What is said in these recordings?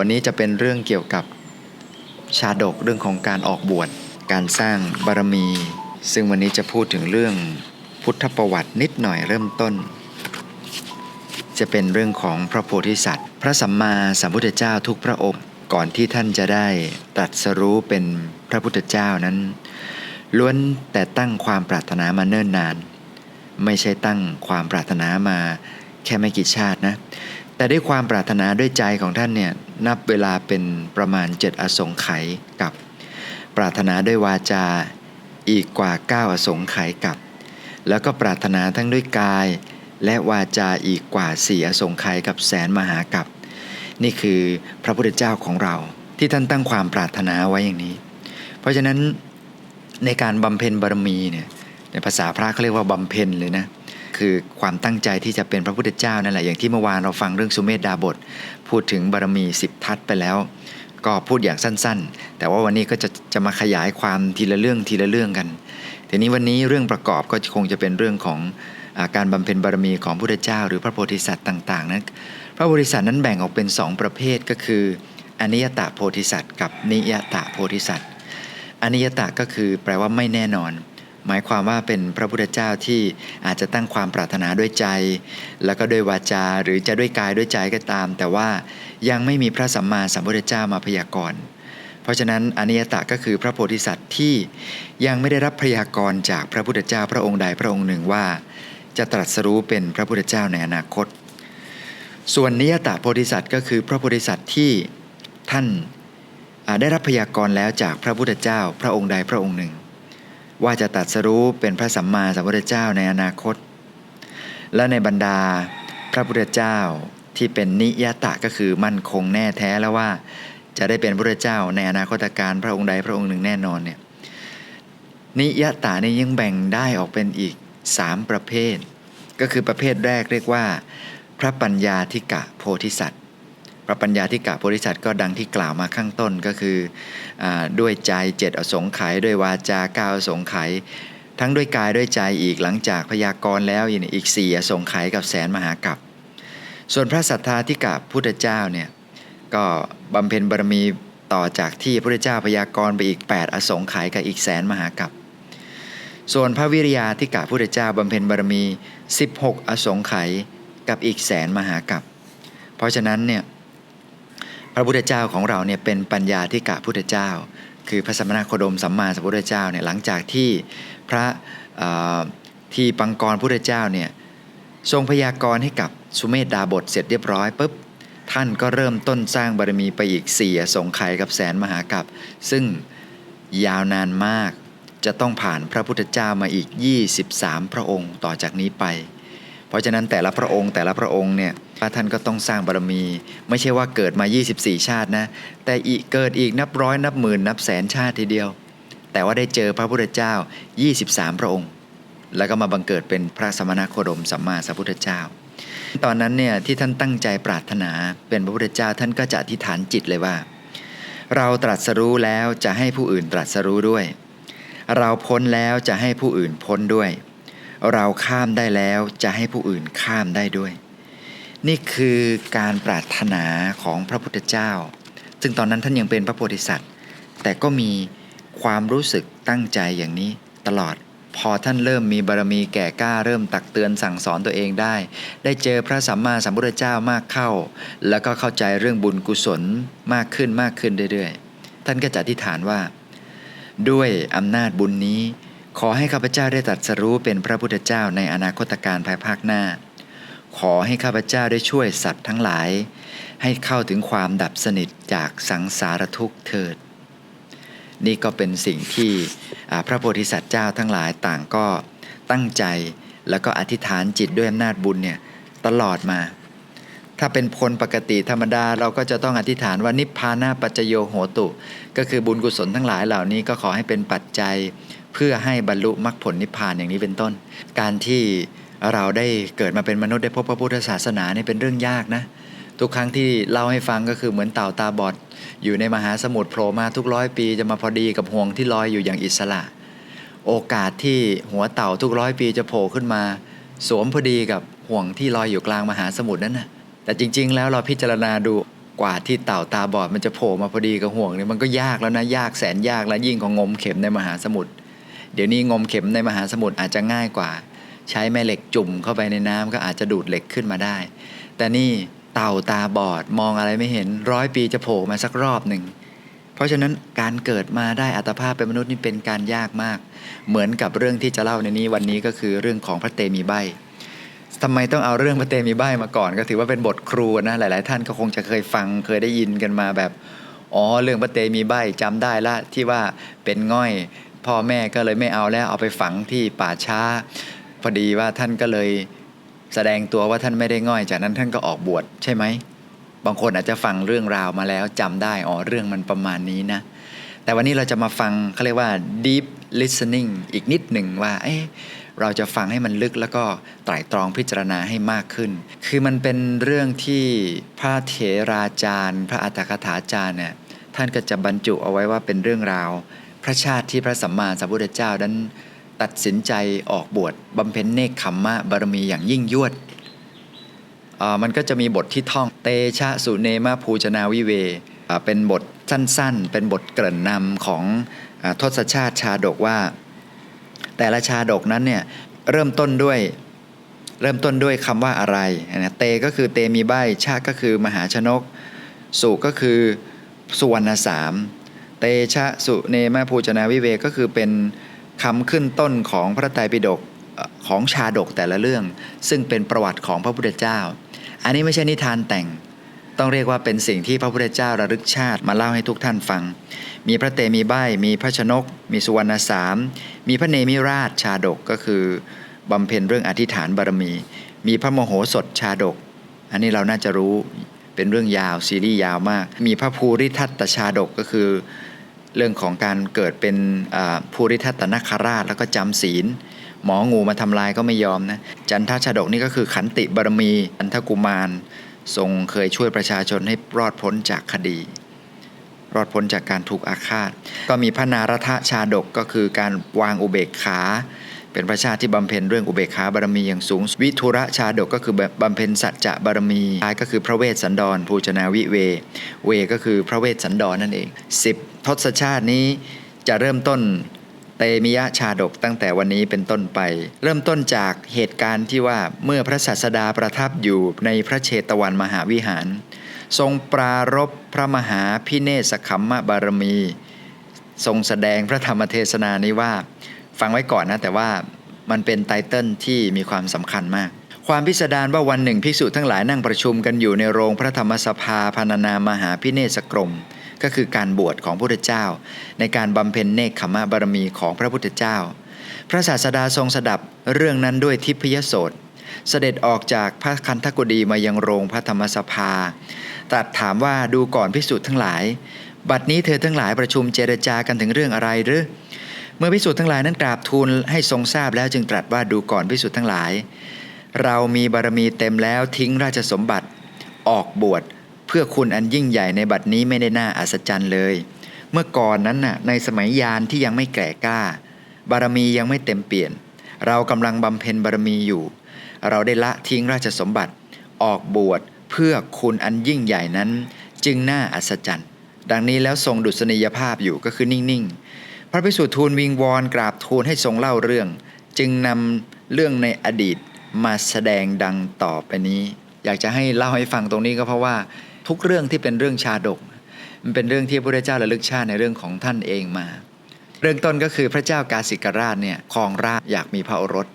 วันนี้จะเป็นเรื่องเกี่ยวกับชาดกเรื่องของการออกบวช การสร้างบารมี ซึ่งวันนี้จะพูดถึงเรื่องพุทธประวัตินิดหน่อยเริ่มต้น จะเป็นเรื่องของพระโพธิสัตว์ พระสัมมาสัมพุทธเจ้าทุกพระองค์ก่อนที่ท่านจะได้ตรัสรู้เป็นพระพุทธเจ้านั้น ล้วนแต่ตั้งความปรารถนามาเนิ่นนาน ไม่ใช่ตั้งความปรารถนามาแค่ไม่กี่ชาตินะ แต่ด้วยความปรารถนาด้วยใจของท่านเนี่ย นับเวลาเป็นประมาณเจ็ดอสงไขยกับ ปรารถนาด้วยวาจาอีกกว่า 9 อสงไขยกับ แล้วก็ปรารถนาทั้งด้วยกาย และวาจาอีกกว่าสี่อสงไขยกับแสนมหากับ นี่คือพระพุทธเจ้าของเราที่ท่านตั้งความปรารถนาไว้อย่างนี้ เพราะฉะนั้นในการบำเพ็ญบารมีเนี่ยในภาษาพระเขาเรียกว่าบำเพ็ญเลยนะ คือความตั้งใจที่จะเป็นพระพุทธเจ้านั่นแหละอย่างที่เมื่อวานเราฟังเรื่องสุเมธดาบท พูดถึงบารมีสิบทัศไปแล้ว ก็พูดอย่างสั้นๆ แต่ว่าวันนี้ก็จะจะมาขยายความทีละเรื่องทีละเรื่องกันทีนี้วันนี้เรื่องประกอบก็คงจะเป็นเรื่องของอาการบำเพ็ญบารมีของพระพุทธเจ้า หรือพระโพธิสัตว์ต่างๆนั้นพระโพธิสัตว์นั้นแบ่งออกเป็น 2 ประเภทก็คือ อนิยตโพธิสัตว์ กับนิยตโพธิสัตว์อนิยตก็คือแปลว่าไม่แน่นอน หมายความว่าเป็นพระพุทธเจ้าที่อาจจะตั้งความปรารถนาด้วยใจ แล้วก็ด้วยวาจาหรือจะด้วยกายด้วยใจก็ตาม แต่ว่ายังไม่มีพระสัมมาสัมพุทธเจ้ามาพยากรณ์เพราะฉะนั้นอนิยตะก็คือพระโพธิสัตว์ที่ยังไม่ได้รับพยากรณ์จากพระพุทธเจ้าพระองค์ใดพระองค์หนึ่งว่า จะตรัสรู้เป็นพระพุทธเจ้าในอนาคต ส่วนนิยตะโพธิสัตว์ก็คือพระโพธิสัตว์ที่ท่านได้รับพยากรณ์แล้วจากพระพุทธเจ้าพระองค์ใดพระองค์หนึ่ง ว่าจะตรัสรู้เป็นพระสัมมาสัมพุทธเจ้าในอนาคต และในบรรดาพระพุทธเจ้าที่เป็นนิยตะก็คือมั่นคงแน่แท้แล้วว่า จะได้เป็นพระเจ้าในอนาคตการพระองค์ใดพระองค์หนึ่งแน่นอนเนี่ยนิยตานี่ยังแบ่งได้ออกเป็นอีกสามประเภท ก็คือประเภทแรกเรียกว่า พระปัญญาธิกะโพธิสัตว พระปัญญาธิกะโพธิสัตว์ก็ดังที่กล่าวมาข้างต้นก็คืออด้วยใจเจ็ดอสงไขยด้วยวาจาเก้าอสงไขยทั้งด้วยกายด้วยใจอีกหลังจากพยากรณ์แล้วอีกสี่อสงไขยกับแสนมหากับส่วนพระสัทธาธิกะพุทธเจ้าเนี่ยก็บำเพ็ญบารมีต่อจากที่พระพุทธเจ้าพยากรณ์ไปอีก 8 อสงไขยกับอีกแสนมหากับส่วนพระวิริยาธิกะพุทธเจ้าบำเพ็ญบารมี 16 อสงไขยกับอีกแสนมหากับเพราะฉะนั้นเนี่ย พระพุทธเจ้าของเราเนี่ยเป็นปัญญาธิกะพุทธเจ้า คือพระสมณโคดมสัมมาสัมพุทธเจ้าเนี่ยหลังจากที่พระที่ปังกรพุทธเจ้าเนี่ยทรงพยากรณ์ให้กับสุเมธดาบทเสร็จเรียบร้อยปุ๊บท่านก็เริ่มต้นสร้างบารมีไปอีกสี่สงไขกับแสนมหากับซึ่งยาวนานมากจะต้องผ่านพระพุทธเจ้ามาอีก 23 พระองค์ต่อจากนี้ไป ราะฉะนั้นแต่ละพระองค์แต่ละพระองค์เนี่ยพระท่านก็ต้องสร้างบารมี ไม่ใช่ว่าเกิดมา 24 ชาตินะ แต่อีกเกิดอีกนับร้อยนับหมื่นนับแสนชาติทีเดียว แต่ว่าได้เจอพระพุทธเจ้า 23 พระองค์ แล้วก็มาบังเกิดเป็นพระสมณโคดมสัมมาสัมพุทธเจ้า ตอนนั้นเนี่ยที่ท่านตั้งใจปรารถนาเป็นพระพุทธเจ้าท่านก็จะอธิษฐานจิตเลยว่า เราตรัสรู้แล้วจะให้ผู้อื่นตรัสรู้ด้วย เราพ้นแล้วจะให้ผู้อื่นพ้นด้วย เราข้ามได้แล้วจะให้ผู้อื่นข้ามได้ด้วย นี่คือการปรารถนาของพระพุทธเจ้า ซึ่งตอนนั้นท่านยังเป็นพระโพธิสัตว์ แต่ก็มีความรู้สึกตั้งใจอย่างนี้ตลอด พอท่านเริ่มมีบารมีแก่กล้าเริ่มตักเตือนสั่งสอนตัวเองได้ ได้เจอพระสัมมาสัมพุทธเจ้ามากเข้า แล้วก็เข้าใจเรื่องบุญกุศลมากขึ้นมากขึ้นเรื่อยๆ ท่านก็จะอธิษฐานว่า ด้วยอำนาจบุญนี้ ขอให้ข้าพเจ้าได้ตรัสรู้เป็นพระพุทธเจ้าในอนาคตการภายภาคหน้า ขอให้ข้าพเจ้าได้ช่วยสัตว์ทั้งหลาย ให้เข้าถึงความดับสนิทจากสังสารทุกข์เถิด นี่ก็เป็นสิ่งที่พระโพธิสัตว์เจ้าทั้งหลายต่างก็ตั้งใจแล้วก็อธิษฐานจิตด้วยอำนาจบุญเนี่ยตลอดมา ถ้าเป็นคนปกติธรรมดาเราก็จะต้องอธิษฐานว่านิพพานาปัจโยโหตุ ก็คือบุญกุศลทั้งหลายเหล่านี้ก็ขอให้เป็นปัจจัย เพื่อให้บรรลุมรรคผลนิพพานอย่างนี้เป็นต้น การที่เราได้เกิดมาเป็นมนุษย์ได้พบพระพุทธศาสนาเนี่เป็นเรื่องยากนะ ทุกครั้งที่เล่าให้ฟังก็คือเหมือนเต่าตาบอด อยู่ในมหาสมุทรโผล่มาทุกร้อยปีจะมาพอดีกับห่วงที่ลอยอยู่อย่างอิสระ โอกาสที่หัวเต่าทุกร้อยปีจะโผล่ขึ้นมา สวมพอดีกับห่วงที่ลอยอยู่กลางมหาสมุทรนั้นนะแต่จริง ๆ แล้วเราพิจารณาดูกว่าที่เต่าตาบอดมันจะโผล่มาพอดีกับห่วงเนี่ยมันก็ยากแล้วนะยากแสนยากแล้วยิ่งของงมเข็มในมหาสมุทร เดี๋ยวนี้งมเข็มในมหาสมุทรอาจจะง่ายกว่า ใช้แม่เหล็กจุ่มเข้าไปในน้ำก็อาจจะดูดเหล็กขึ้นมาได้ แต่นี่เต่าตาบอดมองอะไรไม่เห็นร้อยปีจะโผล่มาสักรอบหนึ่งเพราะฉะนั้นการเกิดมาได้อัตภาพเป็นมนุษย์นี่เป็นการยากมาก เหมือนกับเรื่องที่จะเล่าในนี้วันนี้ก็คือเรื่องของพระเตมีใบทำไมต้องเอาเรื่องพระเตมีใบมาก่อน ก็ถือว่าเป็นบทครูนะหลาย ๆ ท่านก็คงจะเคยฟังเคยได้ยินกันมาแบบอ๋อเรื่องพระเตมีใบจำได้ละที่ว่าเป็นง่อย พ่อแม่ก็เลยไม่เอาแล้วเอาไปฝังที่ป่าช้า พอดีว่าท่านก็เลยแสดงตัวว่าท่านไม่ได้ง่อย จากนั้นท่านก็ออกบวชใช่ไหมบางคนอาจจะฟังเรื่องราวมาแล้วจำได้อ๋อเรื่องมันประมาณนี้นะ แต่วันนี้เราจะมาฟังเขาเรียกว่า deep listening อีกนิดหนึ่งว่าเอ๊ะเราจะฟังให้มันลึกแล้วก็ไตร่ตรองพิจารณาให้มากขึ้น คือมันเป็นเรื่องที่พระเถราจารย์ พระอัตถกถาจารย์เนี่ยท่านก็จะบรรจุเอาไว้ว่าเป็นเรื่องราว พระชาติที่พระสัมมาสัมพุทธเจ้านั้นตัดสินใจออกบวชบำเพ็ญเนคขมมะบารมีอย่างยิ่งยวดมันก็จะมีบทที่ท่องเตชะสุเนมาภูชนาวิเว เป็นบทสั้นๆ เป็นบทเกริ่นนำของอทศชาติชาดกว่า แต่ละชาดกนั้นเนี่ยเริ่มต้นด้วยเริ่มต้นด้วยคำว่าอะไรนะเตก็คือเตมีใบชาก็คือมหาชนก สุก็คือสุวรรณสาม ตชะสุเนมาภูชนาวิเวก็คือเป็นคำขึ้นต้นของพระไตรปิฎกของชาดกแต่ละเรื่อง ซึ่งเป็นประวัติของพระพุทธเจ้า อันนี้ไม่ใช่นิทานแต่ง ต้องเรียกว่าเป็นสิ่งที่พระพุทธเจ้าระลึกชาติมาเล่าให้ทุกท่านฟัง มีพระเตมีใบมีพระชนก มีสุวรรณสาม มีพระเนมิราชชาดกก็คือบำเพ็ญเรื่องอธิษฐานบารมี มีพระโมโหสถชาดก อันนี้เราน่าจะรู้เป็นเรื่องยาวซีรีส์ยาวมาก มีพระภูริทัตตชาดกก็คือ เรื่องของการเกิดเป็นภูริทัตนคราชแล้วก็จำศีล หมองูมาทำลายก็ไม่ยอมนะจันทชาดกนี่ก็คือขันติบารมีอันทกุมาร ทรงเคยช่วยประชาชนให้รอดพ้นจากคดี รอดพ้นจากการถูกอาฆาต ก็มีพระนารทชาดกก็คือการวางอุเบกขา เป็นพระชาติที่บำเพ็ญเรื่องอุเบกขาบารมีอย่างสูง วิทุระชาดกก็คือบำเพ็ญสัจจะบารมีท้ายก็คือพระเวสสันดรภูชนาวิเว เวก็คือพระเวสสันดรนั่นเองสิบทศชาตินี้จะเริ่มต้นเตมิยะชาดกตั้งแต่วันนี้เป็นต้นไป เริ่มต้นจากเหตุการณ์ที่ว่าเมื่อพระศาสดาประทับอยู่ในพระเชตวันมหาวิหาร ทรงปรารบพระมหาพิเนศขัมมบารมี ทรงแสดงพระธรรมเทศนานี้ว่า ฟังไว้ก่อนนะแต่ว่ามันเป็นไตเติลที่มีความสำคัญมาก ความพิสดารว่าวันหนึ่งภิกษุทั้งหลายนั่งประชุมกันอยู่ในโรงพระธรรมสภาพานนามหาพิเนศกรม ก็คือการบวชของพระพุทธเจ้า ในการบำเพ็ญเนคขมะบารมีของพระพุทธเจ้า พระศาสดาทรงสดับเรื่องนั้นด้วยทิพยโสตเสด็จออกจากพระคันธกุฎีมายังโรงพระธรรมสภา ตรัสถามว่าดูก่อนพิสุทั้งหลาย บัดนี้เธอทั้งหลายประชุมเจรจากันถึงเรื่องอะไรหรือ เมื่อพิสุทั้งหลายนั้นกราบทูลให้ทรงทราบแล้วจึงตรัสว่าดูก่อนพิสุทั้งหลาย เรามีบารมีเต็มแล้วทิ้งราชสมบัติออกบวชเพื่อคุณอันยิ่งใหญ่ในบัดนี้ไม่ได้น่าอัศจรรย์เลย เมื่อก่อนนั้นน่ะในสมัยยานที่ยังไม่แก่กล้า บารมียังไม่เต็มเปลี่ยน เรากำลังบำเพ็ญบารมีอยู่ เราได้ละทิ้งราชสมบัติออกบวชเพื่อคุณอันยิ่งใหญ่นั้นจึงน่าอัศจรรย์ ดังนี้แล้วทรงดุษณียภาพอยู่ก็คือนิ่งๆ ระภิกษุทูลวิงวอนกราบทูลให้ทรงเล่าเรื่อง จึงนำเรื่องในอดีตมาแสดงดังต่อไปนี้ อยากจะให้เล่าให้ฟังตรงนี้ก็เพราะว่าทุกเรื่องที่เป็นเรื่องชาดก มันเป็นเรื่องที่พระพุทธเจ้าระลึกชาติในเรื่องของท่านเองมา เรื่องต้นก็คือพระเจ้ากาสิกราชเนี่ยครองราชอยากมีพระโอรส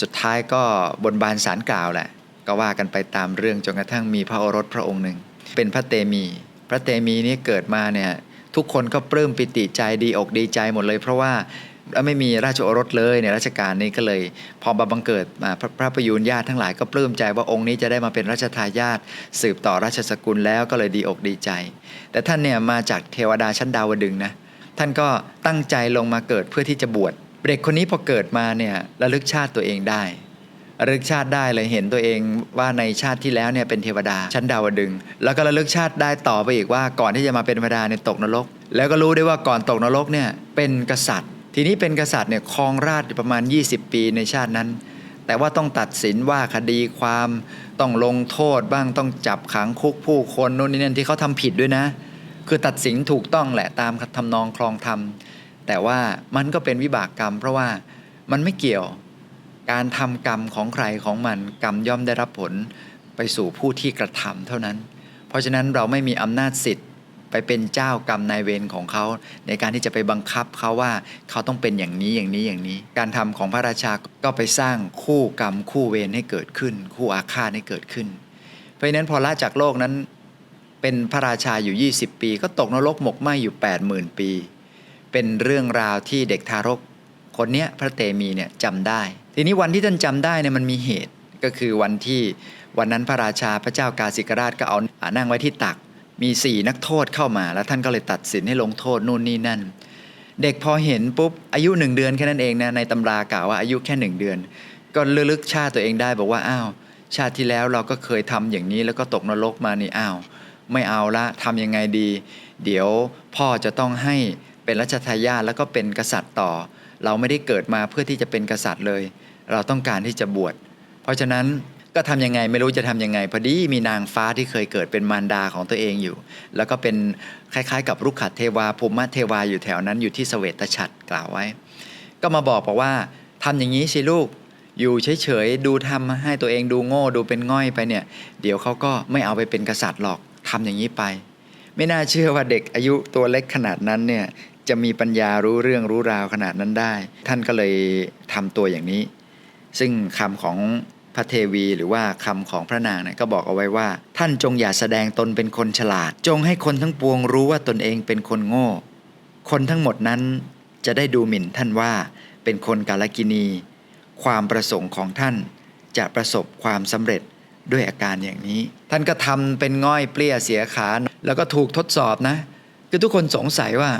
สุดท้ายก็บนบานสารกล่าวแหละ ก็ว่ากันไปตามเรื่องจนกระทั่งมีพระโอรสพระองค์หนึ่งเป็นพระเตมี พระเตมีนี้เกิดมาเนี่ย ทุกคนก็ปลื้มปิติใจดีอกดีใจหมดเลย เพราะว่าไม่มีราชโอรสเลยในรัชกาลนี้ก็เลย พอมาบังเกิดมาพระพระประยูนญาติทั้งหลายก็ปลื้มใจว่าองค์นี้จะได้มาเป็นรัชทายาทสืบต่อราชสกุลแล้วก็เลยดีอกดีใจ แต่ท่านเนี่ยมาจากเทวดาชั้นดาวดึงนะท่านก็ตั้งใจลงมาเกิดเพื่อที่จะบวชเด็กคนนี้พอเกิดมาเนี่ยระลึกชาติตัวเองได้ ระลึกชาติได้เลยเห็นตัวเองว่าในชาติที่แล้วเนี่ยเป็นเทวดาชั้นดาวดึง แล้วก็ระลึกชาติได้ต่อไปอีกว่าก่อนที่จะมาเป็นเทวดาเนี่ยตกนรก แล้วก็รู้ได้ว่าก่อนตกนรกเนี่ยเป็นกษัตริย์ ทีนี้เป็นกษัตริย์เนี่ยครองราชประมาณ 20 ปีในชาตินั้น แต่ว่าต้องตัดสินว่าคดีความต้องลงโทษบ้างต้องจับขังคุกผู้คนโน่นนี่นั่นที่เขาทำผิดด้วยนะ คือตัดสินถูกต้องแหละตามทำนองคลองธรรมแต่ว่ามันก็เป็นวิบากกรรม เพราะว่ามันไม่เกี่ยว การทำกรรมของใครของมันกรรมย่อมได้รับผลไปสู่ผู้ที่กระทำเท่านั้น เพราะฉะนั้นเราไม่มีอำนาจสิทธิ์ไปเป็นเจ้ากรรมนายเวรของเขา ในการที่จะไปบังคับเขาว่าเขาต้องเป็นอย่างนี้อย่างนี้อย่างนี้ การทำของพระราชาก็ไปสร้างคู่กรรมคู่เวรให้เกิดขึ้น คู่อาฆาตให้เกิดขึ้น เพราะฉะนั้นพอละจากโลกนั้น เป็นพระราชาอยู่ 20 ปี ก็ตกนรกหมกไหมอยู่ 80,000 ปี เป็นเรื่องราวที่เด็กทารกคนเนี้ยพระเตมีเนี่ยจำได้ ทีนี้วันที่ท่านจำได้เนี่ยมันมีเหตุก็คือวันที่วันนั้นพระราชาพระเจ้ากาสิกราชก็เอานั่งไว้ที่ตัก มีสี่นักโทษเข้ามา แล้วท่านก็เลยตัดสินให้ลงโทษนู่นนี่นั่น เด็กพอเห็นปุ๊บอายุหนึ่งเดือนแค่นั้นเองนะในตำรากล่าวว่าอายุแค่หนึ่งเดือน ก็ระลึกชาติตัวเองได้บอกว่าอ้าวชาติที่แล้วเราก็เคยทำอย่างนี้แล้วก็ตกนรกมานี่อ้าวไม่เอาละทำยังไงดี เดี๋ยวพ่อจะต้องให้เป็นรัชทายาทแล้วก็เป็นกษัตริย์ต่อ เราไม่ได้เกิดมาเพื่อที่จะเป็นกษัตริย์เลย เราต้องการที่จะบวชเพราะฉะนั้นก็ทำยังไงไม่รู้จะทำยังไง พอดีมีนางฟ้าที่เคยเกิดเป็นมารดาของตัวเองอยู่ แล้วก็เป็นคล้ายๆ กับรุกขเทวาภูมิเทวาอยู่แถวนั้นอยู่ที่เสวตฉัตรกล่าวไว้ ก็มาบอกบอกว่าทำอย่างนี้สิลูกอยู่เฉยๆดูทำให้ตัวเองดูโง่ดูเป็นง่อยไปเนี่ย เดี๋ยวเขาก็ไม่เอาไปเป็นกษัตริย์หรอกทำอย่างนี้ไป ไม่น่าเชื่อว่าเด็กอายุตัวเล็กขนาดนั้นเนี่ยจะมีปัญญารู้เรื่องรู้ราวขนาดนั้นได้ ท่านก็เลยทำตัวอย่างนี้ ซึ่งคำของพระเทวีหรือว่าคำของพระนางเนี่ยก็บอกเอาไว้ว่า ท่านจงอย่าแสดงตนเป็นคนฉลาด จงให้คนทั้งปวงรู้ว่าตนเองเป็นคนโง่ คนทั้งหมดนั้นจะได้ดูหมิ่นท่านว่าเป็นคนกาลกินี ความประสงค์ของท่านจะประสบความสำเร็จด้วยอาการอย่างนี้ ท่านก็ทำเป็นง่อยเปลี้ยเสียขา แล้วก็ถูกทดสอบนะ คือทุกคนสงสัยว่า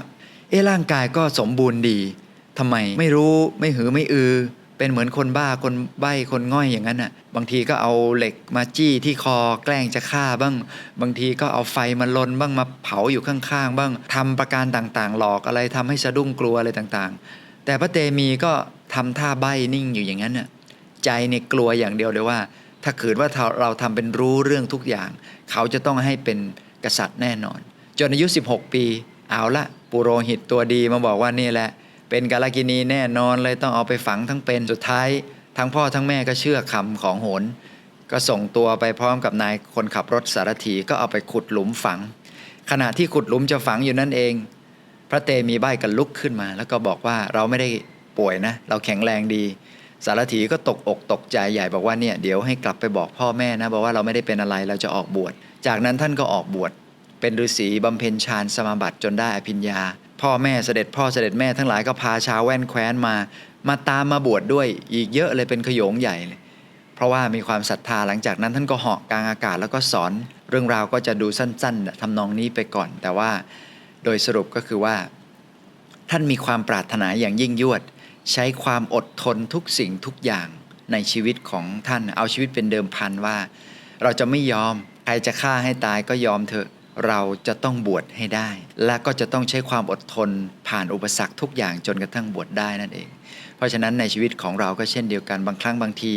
เอ๊ะร่างกายก็สมบูรณ์ดีทำไมไม่รู้ไม่หือไม่อือ เป็นเหมือนคนบ้าคนใบ้คนง่อยอย่างนั้นน่ะบางทีก็เอาเหล็กมาจี้ที่คอแกล้งจะฆ่าบ้าง บางทีก็เอาไฟมาลนบ้างมาเผาอยู่ข้างๆ บ้างทำประการต่างๆ หลอกอะไรทำให้สะดุ้งกลัวอะไรต่างๆ แต่พระเตมีก็ทำท่าใบ้นิ่งอยู่อย่างนั้นน่ะใจเนี่ยกลัวอย่างเดียวเลยว่า ถ้าขืนว่าเราเราทำเป็นรู้เรื่องทุกอย่าง เขาจะต้องให้เป็นกษัตริย์แน่นอน จนอายุ 16 ปี เอาละปุโรหิตตัวดีมาบอกว่านี่แหละ เป็นกาลกินีแน่นอนเลยต้องเอาไปฝังทั้งเป็นสุดท้าย ทั้งพ่อทั้งแม่ก็เชื่อคำของโหน ก็ส่งตัวไปพร้อมกับนายคนขับรถสารถีก็เอาไปขุดหลุมฝัง ขณะที่ขุดหลุมจะฝังอยู่นั่นเอง พระเตมีใบกันลุกขึ้นมา แล้วก็บอกว่าเราไม่ได้ป่วยนะ เราแข็งแรงดี สารถีก็ตกอกตกใจใหญ่บอกว่าเนี่ยเดี๋ยวให้กลับไปบอกพ่อแม่นะบอกว่าเราไม่ได้เป็นอะไรเราจะออกบวชจากนั้นท่านก็ออกบวช เป็นฤาษีบำเพ็ญฌานสมาบัติจนได้อภิญญา พ่อแม่เสด็จพ่อเสด็จแม่ทั้งหลายก็พาชาวแว่นแคว้นมา มาตามมาบวชดด้วยอีกเยอะเลยเป็นขโยงใหญ่เลยเพราะว่ามีความศรัทธาหลังจากนั้นท่านก็เหาะกลางอากาศแล้วก็สอน เรื่องราวก็จะดูสั้นๆทำนองนี้ไปก่อน แต่ว่าโดยสรุปก็คือว่า ท่านมีความปรารถนาอย่างยิ่งยวด ใช้ความอดทนทุกสิ่งทุกอย่างในชีวิตของท่านเอาชีวิตเป็นเดิมพันว่า เราจะไม่ยอมใครจะฆ่าให้ตายก็ยอมเถอะ เราจะต้องบวชให้ได้ และก็จะต้องใช้ความอดทนผ่านอุปสรรคทุกอย่างจนกระทั่งบวชได้นั่นเอง เพราะฉะนั้นในชีวิตของเราก็เช่นเดียวกันบางครั้งบางที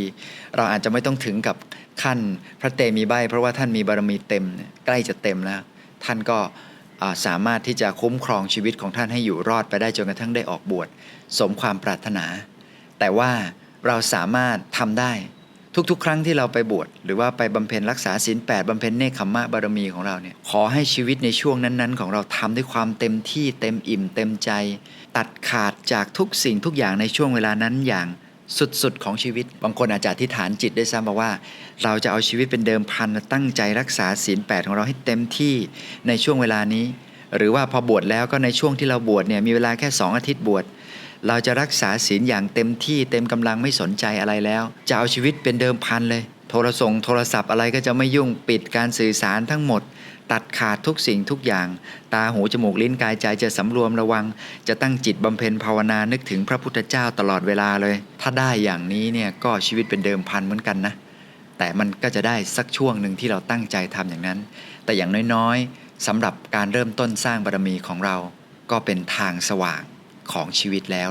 เราอาจจะไม่ต้องถึงกับขั้นพระเตมีใบเพราะว่าท่านมีบารมีเต็มใกล้จะเต็มแล้ว ท่านก็สามารถที่จะคุ้มครองชีวิตของท่านให้อยู่รอดไปได้จนกระทั่งได้ออกบวชสมความปรารถนา แต่ว่าเราสามารถทำได้ ทุกๆ ครั้งที่เราไปบวชหรือว่าไปบำเพ็ญรักษาศีลแปดบำเพ็ญเนคขมมะบารมีของเราเนี่ยขอให้ชีวิตในช่วงนั้นๆ ของเราทำด้วยความเต็มที่เต็มอิ่มเต็มใจ ตัดขาดจากทุกสิ่งทุกอย่างในช่วงเวลานั้นอย่างสุดๆ ของชีวิต บางคนอาจจะอธิษฐานจิตได้วยซ้ำบอกว่า เราจะเอาชีวิตเป็นเดิมพันตั้งใจรักษาศีลแปดของเราให้เต็มที่ในช่วงเวลานี้ หรือว่าพอบวชแล้วก็ในช่วงที่เราบวชเนี่ยมีเวลาแค่สองอาทิตย์บวช เราจะรักษาศีลอย่างเต็มที่เต็มกำลังไม่สนใจอะไรแล้ว จะเอาชีวิตเป็นเดิมพันเลย โทรส่งโทรศัพท์อะไรก็จะไม่ยุ่งปิดการสื่อสารทั้งหมด ตัดขาดทุกสิ่งทุกอย่าง ตาหูจมูกลิ้นกายใจจะสำรวมระวัง จะตั้งจิตบำเพ็ญภาวนานึกถึงพระพุทธเจ้าตลอดเวลาเลย ถ้าได้อย่างนี้เนี่ยก็ชีวิตเป็นเดิมพันเหมือนกันนะแต่มันก็จะได้สักช่วงหนึ่งที่เราตั้งใจทำอย่างนั้น แต่อย่างน้อยๆสำหรับการเริ่มต้นสร้างบารมีของเราก็เป็นทางสว่างของชีวิตแล้ว